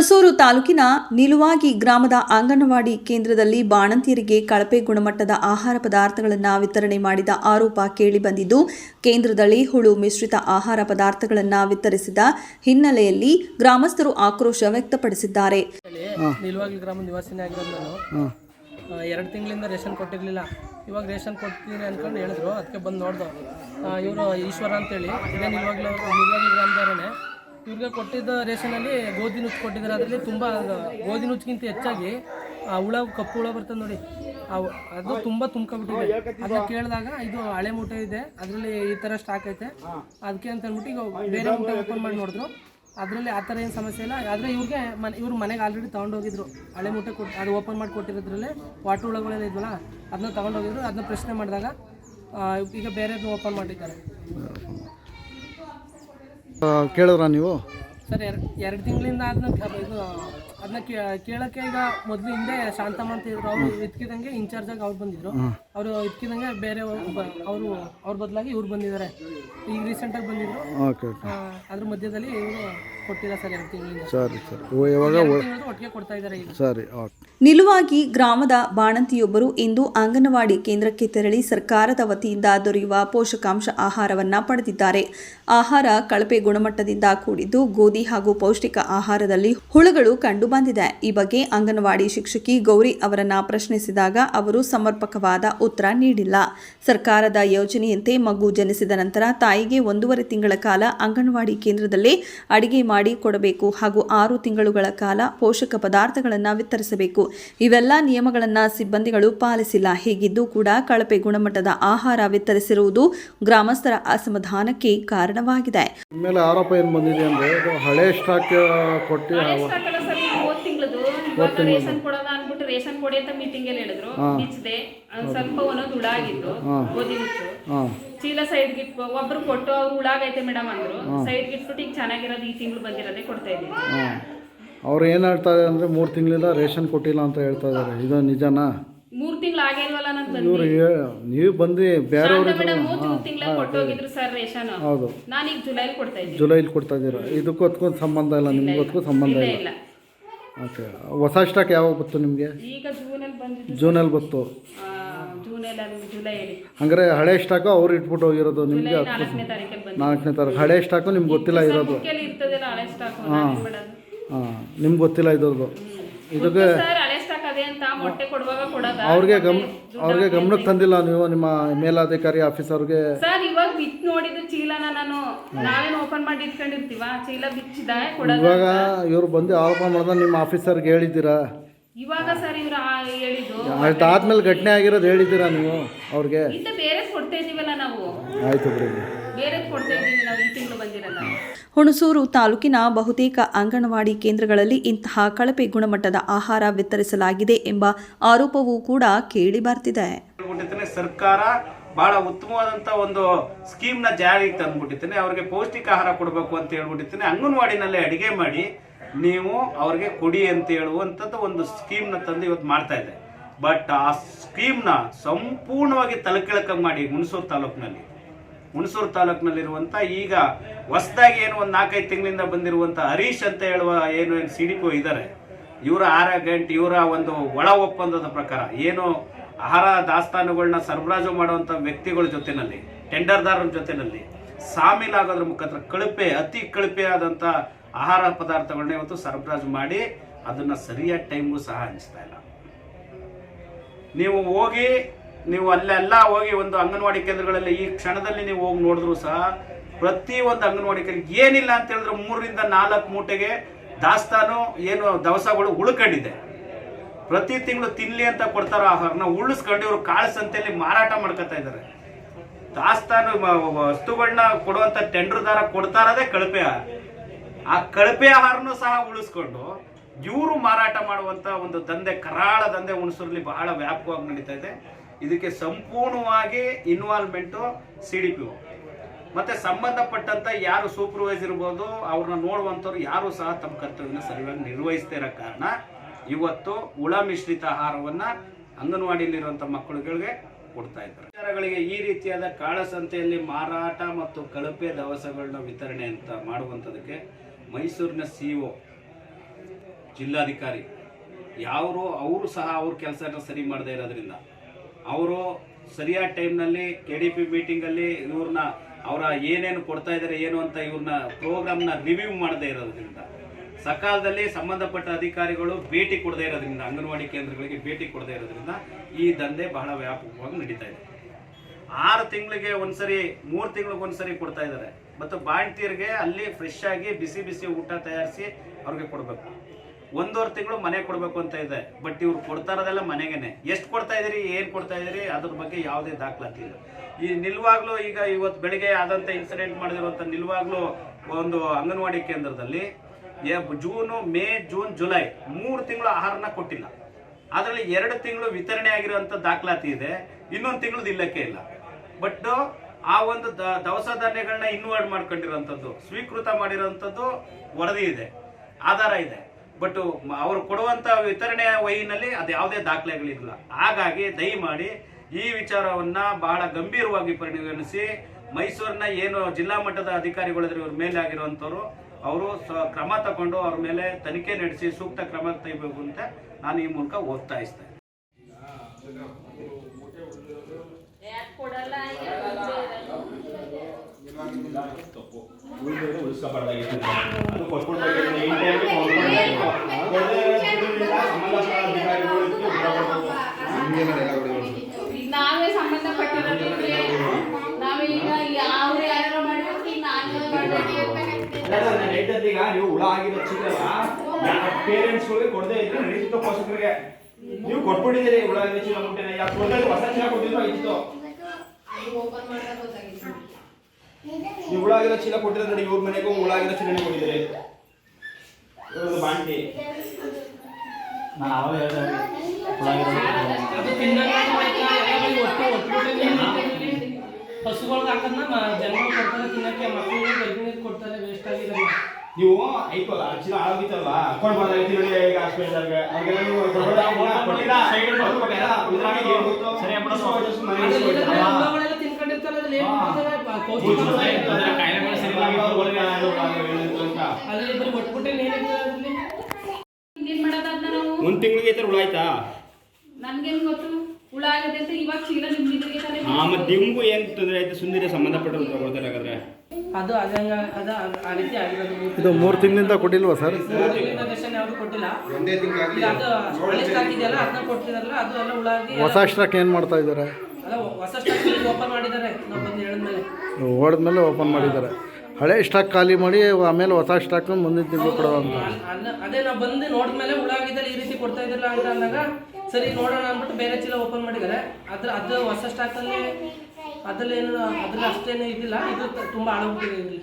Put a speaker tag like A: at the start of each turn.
A: ಹುಣಸೂರು ತಾಲೂಕಿನ ನಿಲುವಾಗಿ ಗ್ರಾಮದ ಅಂಗನವಾಡಿ ಕೇಂದ್ರದಲ್ಲಿ ಬಾಣಂತಿಯರಿಗೆ ಕಳಪೆ ಗುಣಮಟ್ಟದ ಆಹಾರ ಪದಾರ್ಥಗಳನ್ನು ವಿತರಣೆ ಮಾಡಿದ ಆರೋಪ ಕೇಳಿಬಂದಿದ್ದು ಕೇಂದ್ರದಲ್ಲಿ ಹುಳು ಮಿಶ್ರಿತ ಆಹಾರ ಪದಾರ್ಥಗಳನ್ನು ವಿತರಿಸಿದ ಹಿನ್ನೆಲೆಯಲ್ಲಿ ಗ್ರಾಮಸ್ಥರು ಆಕ್ರೋಶ ವ್ಯಕ್ತಪಡಿಸಿದ್ದಾರೆ.
B: ಗ್ರಾಮ ನಾನು. ಎರಡು ತಿಂಗಳಿಂದ ರೇಷನ್ ಕೊಟ್ಟಿರಲಿಲ್ಲ. ಇವಾಗ ರೇಷನ್ ಕೊಡ್ತೀನಿ ಅಂದ್ಕೊಂಡು ಹೇಳಿದ್ರು ಅದಕ್ಕೆ ಬಂದು ನೋಡ್ದು ಇವರು ಈಶ್ವರ ಅಂತೇಳಿ ಇದೇ ನಿಲುವಾಗಿ ನಿಲ್ವಾಗ್ಲಿ ಗ್ರಾಮದವರೇ ಇವ್ರಿಗೆ ಕೊಟ್ಟಿದ್ದ ರೇಷನಲ್ಲಿ ಗೋಧಿ ನುಚ್ಚು ಕೊಟ್ಟಿದ್ದಾರೆ. ಅದರಲ್ಲಿ ತುಂಬ ಗೋಧಿ ನುಚ್ಚಿಗಿಂತ ಹೆಚ್ಚಾಗಿ ಆ ಹುಳ, ಕಪ್ಪು ಹುಳ ಬರ್ತದೆ ನೋಡಿ. ಅವು ಅದು ತುಂಬ ತುಂಬ್ಕೊಬಿಟ್ಟಿದೆ ಅದನ್ನ ಕೇಳಿದಾಗ ಇದು ಹಳೆ ಮೂಟೆ ಇದೆ. ಅದರಲ್ಲಿ ಈ ಥರ ಸ್ಟಾಕ್ ಐತೆ. ಅದಕ್ಕೆ ಅಂತ ಅಂದ್ಬಿಟ್ಟು ಈಗ ಬೇರೆ ಮೂಟೆ ಓಪನ್ ಮಾಡಿ ನೋಡಿದ್ರು. ಅದರಲ್ಲಿ ಆ ಥರ ಏನು ಸಮಸ್ಯೆ ಇಲ್ಲ. ಆದರೆ ಇವ್ರಿಗೆ ಮನೆ, ಇವ್ರ ಮನೆಗೆ ಆಲ್ರೆಡಿ ತೊಗೊಂಡೋಗಿದ್ರು ಹಳೆ ಮೂಟೆ ಕೊಟ್ಟು ಅದು ಓಪನ್ ಮಾಡಿ ಕೊಟ್ಟಿರೋದ್ರಲ್ಲಿ ವಾಟರ್ ಹುಳಗಳೆಲ್ಲ ಇದ್ವಲ್ಲ ಅದನ್ನ ತೊಗೊಂಡೋಗಿದ್ರು ಅದನ್ನ ಪ್ರಶ್ನೆ ಮಾಡಿದಾಗ ಈಗ ಬೇರೆದು ಓಪನ್ ಮಾಡಿದ್ದಾರೆ.
C: ಕೇಳಿದ್ರ ನೀವು?
B: ಸರ್ ಎರಡು ತಿಂಗಳಿಂದ ಅದನ್ನ ಇದು ಅದನ್ನ ಕೇಳೋಕೆ ಈಗ ಮೊದಲು ಹಿಂದೆ ಶಾಂತಮ್ಮ ಅಂತ ಇದ್ರು. ಅವರು ಇದ್ಕಿದಂಗೆ ಇನ್ಚಾರ್ಜ್ ಆಗಿ ಅವ್ರು ಬಂದಿದ್ರು. ಅವರು ಇದ್ಕಿದಂಗೆ ಬೇರೆ ಅವರು ಅವ್ರ ಬದಲಾಗಿ ಇವ್ರು ಬಂದಿದ್ದಾರೆ. ಈಗ ರೀಸೆಂಟಾಗಿ ಬಂದಿದ್ರು. ಅದ್ರ ಮಧ್ಯದಲ್ಲಿ ಇವರು ಕೊಟ್ಟಿಲ್ಲ ಸರ್ ಎರಡು ತಿಂಗಳಿಂದ.
C: ಸರಿ ಸರಿ. ಓ, ಇವಾಗ
B: ಎರಡು ತಿಂಗಳು ಒಟ್ಟಿಗೆ ಕೊಡ್ತಾ ಇದ್ದಾರೆ ಈಗ.
C: ಸರಿ ಓಕೆ.
A: ನಿಲುವಾಗಿ ಗ್ರಾಮದ ಬಾಣಂತಿಯೊಬ್ಬರು ಇಂದು ಅಂಗನವಾಡಿ ಕೇಂದ್ರಕ್ಕೆ ತೆರಳಿ ಸರ್ಕಾರದ ವತಿಯಿಂದ ದೊರೆಯುವ ಪೋಷಕಾಂಶ ಆಹಾರವನ್ನ ಪಡೆದಿದ್ದಾರೆ. ಆಹಾರ ಕಳಪೆ ಗುಣಮಟ್ಟದಿಂದ ಕೂಡಿದ್ದು ಗೋಧಿ ಹಾಗೂ ಪೌಷ್ಟಿಕ ಆಹಾರದಲ್ಲಿ ಹುಳುಗಳು ಕಂಡುಬಂದಿದೆ. ಈ ಬಗ್ಗೆ ಅಂಗನವಾಡಿ ಶಿಕ್ಷಕಿ ಗೌರಿ ಅವರನ್ನ ಪ್ರಶ್ನಿಸಿದಾಗ ಅವರು ಸಮರ್ಪಕವಾದ ಉತ್ತರ ನೀಡಿಲ್ಲ. ಸರ್ಕಾರದ ಯೋಜನೆಯಂತೆ ಮಗು ಜನಿಸಿದ ನಂತರ ತಾಯಿಗೆ ಒಂದೂವರೆ ತಿಂಗಳ ಕಾಲ ಅಂಗನವಾಡಿ ಕೇಂದ್ರದಲ್ಲೇ ಅಡಿಗೆ ಮಾಡಿ ಕೊಡಬೇಕು ಹಾಗೂ ಆರು ತಿಂಗಳುಗಳ ಕಾಲ ಪೋಷಕ ಪದಾರ್ಥಗಳನ್ನು ವಿತರಿಸಬೇಕು. ಇವೆಲ್ಲ ನಿಯಮಗಳನ್ನು ಸಿಬ್ಬಂದಿಗಳು ಪಾಲಿಸಿಲ್ಲ. ಹೀಗಿದ್ದು ಕೂಡ ಕಳಪೆ ಗುಣಮಟ್ಟದ ಆಹಾರ ವಿತರಿಸಿರುವುದು ಗ್ರಾಮಸ್ಥರ ಅಸಮಾಧಾನಕ್ಕೆ ಕಾರಣವಾಗಿದೆ.
C: ಮೇಲೆ ಆರೋಪ ಏನು ಬಂದಿದೆ ಅಂದರೆ ಹಳೆ ಸ್ಟಾಕ್ ಕೊಟ್ಟು
D: ರೇಷನ್ ಕೊಡೋದ ಅನ್ಬಿಟ್ಟು ರೇಷನ್ ಕೊಡಿ ಅಂತ ಮೀಟಿಂಗ್ ಅಲ್ಲಿ ಹೇಳಿದ್ರು. ಸ್ವಲ್ಪ ಒಂದೊಂದು ಹುಳ ಚೀಲ ಸೈಡ್ ಗಿಟ್ ಒಬ್ರು ಕೊಟ್ಟು ಅವ್ರು ಹುಳಾಗೈತೆ ಮೇಡಮ್ ಅಂದ್ರು. ಸೈಡ್ ಗಿಟ್ಬಿಟ್ಟು ಈಗ ಚೆನ್ನಾಗಿರೋದು ಈ ತಿಂಗಳು ಬಂದಿರೋದೇ ಕೊಡ್ತಾ ಇದ್ದೀನಿ
C: ಹಾಂ ಅವ್ರು ಏನು ಹೇಳ್ತಾ ಇದ್ದಾರೆ ಅಂದರೆ ಮೂರು ತಿಂಗಳಿಂದ ರೇಷನ್ ಕೊಟ್ಟಿಲ್ಲ ಅಂತ ಹೇಳ್ತಾ ಇದ್ದಾರೆ ಇದು ನಿಜನಾ?
D: ಮೂರ್ ತಿಂಗಳು ಆಗಿಲ್ವಲ್ಲ ನಾನು
C: ಇವ್ರು ನೀವು ಬಂದು ಬೇರೆ
D: ಮೇಡಮ್ ಜೂನ್ ತಿಂಗಳ ಕೊಟ್ಟೋಗಿದ್ರು ಸರ್ ರೇಷನ್.
C: ಹೌದು.
D: ನಾನು ಈಗ ಜುಲೈಲಿ ಕೊಡ್ತಾ ಇದ್ದೀನಿ.
C: ಜುಲೈಲಿ ಕೊಡ್ತಾ ಇದ್ದೀರಾ? ಇದಕ್ಕೂ ಅದಕ್ಕೂ ಸಂಬಂಧ ಇಲ್ಲ ನಿಮ್ಗೆ ಅದಕ್ಕೂ ಸಂಬಂಧ
D: ಇಲ್ಲ
C: ಓಕೆ ಹೊಸ ಸ್ಟಾಕ್ ಯಾವಾಗ ಬಂತು ನಿಮಗೆ?
D: ಈಗ ಜೂನಲ್ಲಿ ಬಂದಿದ್ದು
C: ಜೂನಲ್ಲಿ ಬಂತು
D: ಜೂನಲ್ಲಿ
C: ಹಂಗಾರೆ ಹಳೆ ಸ್ಟಾಕು ಅವ್ರು ಇಟ್ಬಿಟ್ಟು ಹೋಗಿರೋದು ನಿಮಗೆ
D: ಜುಲೈ ನಾಲ್ಕನೇ ತಾರೀಕಲ್ಲಿ ಬಂದಿದ್ದು
C: ನಾಲ್ಕನೇ ತಾರೀಕು. ಹಳೆ ಸ್ಟಾಕು ನಿಮ್ಗೆ ಗೊತ್ತಿಲ್ಲ ಇರೋದು.
D: ಹಾಂ ಇರ್ತದಲ್ಲ ಹಳೆ ಸ್ಟಾಕ್ ಮೇಡಮ್
C: ಹಾಂ ನಿಮ್ಗೆ ಗೊತ್ತಿಲ್ಲ ಇದ್ರದ್ದು. ಇದಕ್ಕೆ
D: ಸರ್ ಹಳೆ ಸ್ಟಾಕ್ ಅದೇ ಅಂತ ಮೊಟ್ಟೆ ಕೊಡುವಾಗ ಕೊಡೋದ?
C: ಅವ್ರಿಗೆ ಗಮ್ ಅವ್ರಿಗೆ ಗಮನಕ್ಕೆ ತಂದಿಲ್ಲ ನೀವು ನಿಮ್ಮ ಮೇಲಾಧಿಕಾರಿ ಆಫೀಸರ್ಗೆ
D: ಸರ್ ಇವಾಗ ಬಿಚ್ಚಿ ನೋಡಿದ್ದು ಚೀಲನ ನಾನು ನಾವೇನು ಓಪನ್ ಮಾಡಿ ಇಟ್ಕೊಂಡಿರ್ತೀವ? ಚೀಲ ಬಿಚ್ಚಿದ ಕೊಡೋದು
C: ಇವಾಗ ಇವ್ರು ಬಂದು ಆರೋಪ ಮಾಡ್ದ ನಿಮ್ಮ ಆಫೀಸರ್ಗೆ ಹೇಳಿದ್ದೀರಾ?
D: ಇವಾಗ ಸರ್ ಇವ್ರು ಆ- ಹೇಳಿದ್ದು.
C: ಅದಾದ್ಮೇಲೆ ಘಟನೆ ಆಗಿರೋದು ಹೇಳಿದ್ದೀರಾ ನೀವು ಅವ್ರಿಗೆ?
D: ಇಂತ ಬೇರೆ ಕೊಡ್ತಾ ಇದೀವಲ್ಲ ನಾವು.
C: ಆಯಿತು ಬಿಡಿ.
D: ಬೇರೆ ಕೊಡ್ತಾ ಇದೀವಿ ನಾವು ಈ ತಿಂಗಳು ಬಂದಿರಲ್ಲ
A: ಹುಣಸೂರು ತಾಲೂಕಿನ ಬಹುತೇಕ ಅಂಗನವಾಡಿ ಕೇಂದ್ರಗಳಲ್ಲಿ ಇಂತಹ ಕಳಪೆ ಗುಣಮಟ್ಟದ ಆಹಾರ ವಿತರಿಸಲಾಗಿದೆ ಎಂಬ ಆರೋಪವೂ ಕೂಡ ಕೇಳಿ
E: ಬರ್ತಿದೆ. ಸರ್ಕಾರ ಬಹಳ ಉತ್ತಮವಾದಂತ ಒಂದು ಸ್ಕೀಮ್ನ ಜಾರಿಗೆ ತಂದ್ಬಿಟ್ಟಿದ್ದೇನೆ ಅವ್ರಿಗೆ ಪೌಷ್ಟಿಕ ಆಹಾರ ಕೊಡಬೇಕು ಅಂತ ಹೇಳ್ಬಿಟ್ಟಿದ್ದೇನೆ ಅಂಗನವಾಡಿನಲ್ಲಿ ಅಡಿಗೆ ಮಾಡಿ ನೀವು ಅವ್ರಿಗೆ ಕೊಡಿ ಅಂತ ಹೇಳುವಂಥದ್ದು ಒಂದು ಸ್ಕೀಮ್ನ ತಂದು ಇವತ್ತು ಮಾಡ್ತಾ ಇದೆ ಬಟ್ ಆ ಸ್ಕೀಮ್ನ ಸಂಪೂರ್ಣವಾಗಿ ತಲೆಕೆಳಕ ಮಾಡಿ ಹುಣಸೂರು ತಾಲೂಕಿನಲ್ಲಿ. ಹುಣಸೂರು ತಾಲೂಕಿನಲ್ಲಿರುವಂತ ಈಗ ಹೊಸದಾಗಿ ಏನು ಒಂದು ನಾಲ್ಕೈದು ತಿಂಗಳಿಂದ ಬಂದಿರುವಂತ ಹರೀಶ್ ಅಂತ ಹೇಳುವ ಏನು ಏನು ಸಿ ಡಿ ಪಿ ಇದ್ದಾರೆ ಇವರ ಆರ ಗಂಟೆ ಇವರ ಒಂದು ಒಳ ಒಪ್ಪಂದದ ಪ್ರಕಾರ ಏನು ಆಹಾರ ದಾಸ್ತಾನುಗಳನ್ನ ಸರಬರಾಜು ಮಾಡುವಂತ ವ್ಯಕ್ತಿಗಳ ಜೊತೆಯಲ್ಲಿ ಟೆಂಡರ್ದಾರರ ಜೊತೆಯಲ್ಲಿ ಸಾಮೀಲಾಗೋದ್ರ ಮುಖಾಂತರ ಕಳಪೆ, ಅತಿ ಕಳಪೆ ಆದಂತ ಆಹಾರ ಪದಾರ್ಥಗಳನ್ನ ಇವತ್ತು ಸರಬರಾಜು ಮಾಡಿ ಅದನ್ನ ಸರಿಯಾದ ಟೈಮ್ಗೂ ಸಹ ಹಂಚ್ತಾ ಇಲ್ಲ. ನೀವು ಹೋಗಿ, ನೀವು ಅಲ್ಲೆಲ್ಲ ಹೋಗಿ ಒಂದು ಅಂಗನವಾಡಿ ಕೇಂದ್ರಗಳಲ್ಲಿ ಈ ಕ್ಷಣದಲ್ಲಿ ನೀವು ಹೋಗಿ ನೋಡಿದ್ರು ಸಹ ಪ್ರತಿ ಒಂದು ಅಂಗನವಾಡಿ ಕೇಂದ್ರ ಏನಿಲ್ಲ ಅಂತ ಹೇಳಿದ್ರೆ ಮೂರರಿಂದ ನಾಲ್ಕು ಮೂಟೆಗೆ ದಾಸ್ತಾನು ಏನು ದವಸಗಳು ಉಳ್ಕೊಂಡಿದೆ. ಪ್ರತಿ ತಿಂಗಳು ತಿನ್ಲಿ ಅಂತ ಕೊಡ್ತಾರೋ ಆಹಾರನ ಉಳಿಸ್ಕೊಂಡು ಇವರು ಕಾಳು ಸಂತೆಯಲ್ಲಿ ಮಾರಾಟ ಮಾಡ್ಕೊತಾ ಇದ್ದಾರೆ. ದಾಸ್ತಾನು ವಸ್ತುಗಳನ್ನ ಕೊಡುವಂತ ಟೆಂಡರ್ದಾರ ಕೊಡ್ತಾ ಇರೋದೇ ಕಳಪೆ ಆ ಕಳಪೆ ಆಹಾರನೂ ಸಹ ಉಳಿಸ್ಕೊಂಡು ಇವರು ಮಾರಾಟ ಮಾಡುವಂತ ಒಂದು ದಂಧೆ, ಕರಾಳ ದಂಧೆ ಹುಣಸೂರಲ್ಲಿ ಬಹಳ ವ್ಯಾಪಕವಾಗಿ ನಡೀತಾ ಇದೆ. ಇದಕ್ಕೆ ಸಂಪೂರ್ಣವಾಗಿ ಇನ್ವಾಲ್ವ್ಮೆಂಟು ಸಿ ಡಿ ಪಿ ಮತ್ತೆ ಸಂಬಂಧಪಟ್ಟಂತ ಯಾರು ಸೂಪರ್ವೈಸ್ ಇರ್ಬೋದು, ಅವ್ರನ್ನ ನೋಡುವಂಥವ್ರು ಯಾರು ಸಹ ತಮ್ಮ ಕರ್ತವ್ಯನ ಸರಿಯಾಗಿ ನಿರ್ವಹಿಸ್ತಾ ಇರೋ ಕಾರಣ ಇವತ್ತು ಉಳ ಮಿಶ್ರಿತ ಆಹಾರವನ್ನ ಅಂಗನವಾಡಿಯಲ್ಲಿರುವಂಥ ಮಕ್ಕಳುಗಳಿಗೆ ಕೊಡ್ತಾ ಇದ್ದಾರೆ. ವಿಚಾರಗಳಿಗೆ ಈ ರೀತಿಯಾದ ಕಾಳಸಂತೆಯಲ್ಲಿ ಮಾರಾಟ ಮತ್ತು ಕಳಪೆ ದವಸಗಳನ್ನ ವಿತರಣೆ ಅಂತ ಮಾಡುವಂಥದಕ್ಕೆ ಮೈಸೂರಿನ ಸಿ ಜಿಲ್ಲಾಧಿಕಾರಿ ಯಾರು ಅವರು ಸಹ ಅವ್ರ ಕೆಲಸನ ಸರಿ ಮಾಡದೇ ಇರೋದ್ರಿಂದ. ಅವರು ಸರಿಯಾದ ಟೈಮ್ನಲ್ಲಿ ಕೆ ಡಿ ಪಿ ಮೀಟಿಂಗಲ್ಲಿ ಇವ್ರನ್ನ ಅವರ ಏನೇನು ಕೊಡ್ತಾ ಇದ್ದಾರೆ ಏನು ಅಂತ ಇವ್ರನ್ನ ಪ್ರೋಗ್ರಾಮ್ನ ರಿವ್ಯೂ ಮಾಡದೇ ಇರೋದ್ರಿಂದ. ಸಕಾಲದಲ್ಲಿ ಸಂಬಂಧಪಟ್ಟ ಅಧಿಕಾರಿಗಳು ಭೇಟಿ ಕೊಡದೇ ಇರೋದ್ರಿಂದ, ಅಂಗನವಾಡಿ ಕೇಂದ್ರಗಳಿಗೆ ಭೇಟಿ ಕೊಡದೇ ಇರೋದ್ರಿಂದ ಈ ದಂಧೆ ಬಹಳ ವ್ಯಾಪಕವಾಗಿ ನಡೀತಾ ಇದೆ. ಆರು ತಿಂಗಳಿಗೆ ಒಂದ್ಸರಿ, ಮೂರು ತಿಂಗಳಿಗೆ ಒಂದ್ಸರಿ ಕೊಡ್ತಾ ಇದ್ದಾರೆ ಮತ್ತು ಬಾಣ್ತೀರಿಗೆ ಅಲ್ಲಿ ಫ್ರೆಶ್ ಆಗಿ ಬಿಸಿ ಬಿಸಿ ಊಟ ತಯಾರಿಸಿ ಅವ್ರಿಗೆ ಕೊಡಬೇಕು. ಒಂದೂವರೆ ತಿಂಗಳು ಮನೆ ಕೊಡಬೇಕು ಅಂತ ಇದೆ. ಬಟ್ ಇವ್ರು ಕೊಡ್ತಾ ಇರೋದೆಲ್ಲ ಮನೆಗೇನೆ. ಎಷ್ಟು ಕೊಡ್ತಾ ಇದ್ದೀರಿ, ಏನು ಕೊಡ್ತಾ ಇದೀರಿ ಅದ್ರ ಬಗ್ಗೆ ಯಾವುದೇ ದಾಖಲಾತಿ ಇಲ್ಲ. ಈ ನಿಲ್ವಾಗ್ಲೂ ಈಗ ಇವತ್ತು ಬೆಳಿಗ್ಗೆ ಆದಂಥ ಇನ್ಸಿಡೆಂಟ್ ಮಾಡಿದಿರುವಂಥ ನಿಲ್ವಾಗ್ಲೂ ಒಂದು ಅಂಗನವಾಡಿ ಕೇಂದ್ರದಲ್ಲಿ ಜೂನು, ಮೇ, ಜೂನ್, ಜುಲೈ ಮೂರು ತಿಂಗಳು ಆಹಾರನ ಕೊಟ್ಟಿಲ್ಲ. ಅದರಲ್ಲಿ ಎರಡು ತಿಂಗಳು ವಿತರಣೆ ಆಗಿರುವಂಥ ದಾಖಲಾತಿ ಇದೆ. ಇನ್ನೊಂದು ತಿಂಗಳು ಇಲ್ಲಕ್ಕೆ ಇಲ್ಲ. ಬಟ್ ಆ ಒಂದು ದವಸ ಧಾನ್ಯಗಳನ್ನ ಇನ್ವರ್ಟ್ ಮಾಡ್ಕೊಂಡಿರೋಂಥದ್ದು, ಸ್ವೀಕೃತ ಮಾಡಿರೋಂಥದ್ದು ವರದಿ ಇದೆ, ಆಧಾರ ಇದೆ. ಬಟ್ ಅವರು ಕೊಡುವಂತ ವಿತರಣೆ ವಹಿನಲ್ಲಿ ಅದು ಯಾವುದೇ ದಾಖಲೆಗಳಿಲ್ಲ. ಹಾಗಾಗಿ ದಯಮಾಡಿ ಈ ವಿಚಾರವನ್ನ ಬಹಳ ಗಂಭೀರವಾಗಿ ಪರಿಗಣಿಸಿ, ಮೈಸೂರಿನ ಏನು ಜಿಲ್ಲಾ ಮಟ್ಟದ ಅಧಿಕಾರಿಗಳಿದ್ರೆ ಇವ್ರ ಮೇಲೆ ಆಗಿರುವಂಥವ್ರು ಅವರು ಕ್ರಮ ತಗೊಂಡು ಅವ್ರ ಮೇಲೆ ತನಿಖೆ ನಡೆಸಿ ಸೂಕ್ತ ಕ್ರಮ ತೆಗಿಬೇಕು ಅಂತ ನಾನು ಈ ಮೂಲಕ
D: ಕೊಡಲ್ಲ
F: ಅದು ಕೊಟ್ಕೊಡ್ಬೇಕಿತ್ತು ಈ ಟೈಮ್ಗೆ ಕೊಟ್ಕೊಡ್ಬೇಕು. ಕೊಡದೇ ಇರೋದ್ರಿಂದ ಸಂಬಂಧಪಟ್ಟ
D: ಈಗ ನಾವೇ ಸಂಬಂಧಪಟ್ಟಿರೋದಿದ್ರೆ ನಾವೇ ಈಗ ಅವ್ರು ಯಾರು ಈಗ ನಾವೇ
F: ನಾನು ಈಗ ಹುಳ ಆಗಿರೋ ಚಿತ್ರವ ಪೇರೆಂಟ್ಸ್ಗಳಿಗೆ ಕೊಡದೇ ಇದ್ರೆ ನಡೀತಿತ್ತು ಪೋಷಕರಿಗೆ. ನೀವು ಕೊಟ್ಬಿಟ್ಟಿದ್ದೀರಿ ಹುಳ ಆಗಿರೋ ಚೀಲ ಮುಟ್ಟಿನ ಯಾಕೆ ಹೊಸ ಚೀಲ ಕೊಟ್ಟಿದ್ರು ಆಗಿತ್ತು ನೀವು ಹುಳ ಆಗಿರೋ ಚೀಲ ಕೊಟ್ಟಿದ್ರೆ ನೋಡಿ ಇವ್ರ ಮನೆಗೂ ಹುಳ ಆಗಿರೋ ಚೀಲನೇ ಕೊಟ್ಟಿದ್ದೀರಿ. ಇವ್ರದ್ದು ಬಾಂಟಿ ನಾನು ಅವಾಗ ಹೇಳ್ದೆ
B: ಹಸುಗಳ್ಗೆ ಹಾಕೋದ್ನ ಮ- ಜನಗಳು ಕೊಡ್ತಾರೆ ತಿನ್ನಕ್ಕೆ ಮಕ್ಕಳಿಗೆ ಗರ್ಭಿಣಿಗೆ ಕೊಡ್ತಾರೆ ವೇಸ್ಟ್ ಆಗಿರಲ್ಲ
F: ನೀವು ಐಕೋಲ್ಲ ಚೀಲ ಆಗೋಗಿತ್ತಲ್ಲ ಕೊಡ್ಬೋದಾಗಿತ್ತು ನೋಡಿ ಈಗ ಅವ್ರಿಗೆಲ್ಲ ನೀವು? ಕೊಟ್ಟಿಲ್ಲ ಅವ್ರು ಕೊಟ್ಟಿಲ್ಲ. ಇದ್ರಾಗೆ ಏನ್ ಗೊತ್ತು? ಇಷ್ಟು ವಯಸ್ಸು
B: ಏನ್ ಮಾಡ್ತಾರೆ?
F: ಕಾಯಿಲೆಗಳು ಅಂತ.
B: ಅಲ್ಲಿ ಅದ್ರಲ್ಲಿ
D: ಏನ್ ನಾವು?
F: ಒಂದ್ ತಿಂಗಳಿಗೆ ತರ ಹುಳ ಆಯ್ತಾ?
D: ನನ್ಗೇನ್ ಗೊತ್ತು? ಹುಳ ಆಗಿದೆ ಅಂತ ಇವಾಗ ಚೀಲ ನಿಮ್ಮಿದ್ರಿಗೆ ತಾನೇ
F: ಹಾ ಮತ್ತೆ ನಿಮ್ಗೂ ಏನ್ ತೊಂದರೆ ಆಯ್ತು? ಸುಂದರ ಸಂಬಂಧಪಟ್ಟವ್ರು ತಗೊಳ್ತಾರೆ ಹಾಗಾದ್ರೆ.
B: ಅದು ಅದಂಗ ಅದ ಆ ರೀತಿ ಆಗಿರೋದು
C: ಇದು ಮೂರು ತಿಂಗಳಿಂದ ಕೊಟ್ಟಿಲ್ವಾ ಸರ್?
B: ಯಾವ್ದು ಕೊಟ್ಟಿಲ್ಲ. ಈಗ ಅದು ಹಳೆ ಸ್ಟಾಕ್ ಇದೆಯಲ್ಲ ಅದನ್ನ ಕೊಡ್ತಿದಾರಲ್ಲ ಅದು ಎಲ್ಲ ಹುಳ ಆಗಿ
C: ಹೊಸ ಸ್ಟಾಕ್ ಏನು ಮಾಡ್ತಾ ಇದ್ದಾರೆ
B: ಅಲ್ಲ ಹೊಸ ಸ್ಟಾಕ್ ಓಪನ್ ಮಾಡಿದ್ದಾರೆ ನಾವು ಬಂದು ಹೇಳಿದ್ಮೇಲೆ
C: ಓಡಿದ್ಮೇಲೆ ಓಪನ್ ಮಾಡಿದ್ದಾರೆ. ಹಳೆ ಸ್ಟಾಕ್ ಖಾಲಿ ಮಾಡಿ ಆಮೇಲೆ ಹೊಸ ಸ್ಟಾಕ್ ಮುಂದಿನ ತಿಂಗಳು ಕೊಡೋ ಅಂತ.
B: ಅಲ್ಲ- ಅದೇ ನಾವು ಬಂದು ನೋಡಿದ್ಮೇಲೆ ಹುಳ ಆಗಿದ್ದಲ್ಲಿ ಈ ರೀತಿ ಕೊಡ್ತಾ ಇದ್ದಿಲ್ಲ ಅಂತ ಅಂದಾಗ ಸರಿ ನೋಡೋಣ ಅಂದ್ಬಿಟ್ಟು ಬೇರೆ ಚೀಲ ಓಪನ್ ಮಾಡಿದ್ದಾರೆ. ಅದ್ರ ಅದು ಹೊಸ ಸ್ಟಾಕಲ್ಲಿ ಅದ್ರಲ್ಲಿ ಏನು ಅದ್ರಲ್ಲಿ ಅಷ್ಟೇನು ಇದಿಲ್ಲ ಇದು ತುಂಬ ಹಳಬಿಟ್ಟಿದೆ ಇಲ್ಲಿ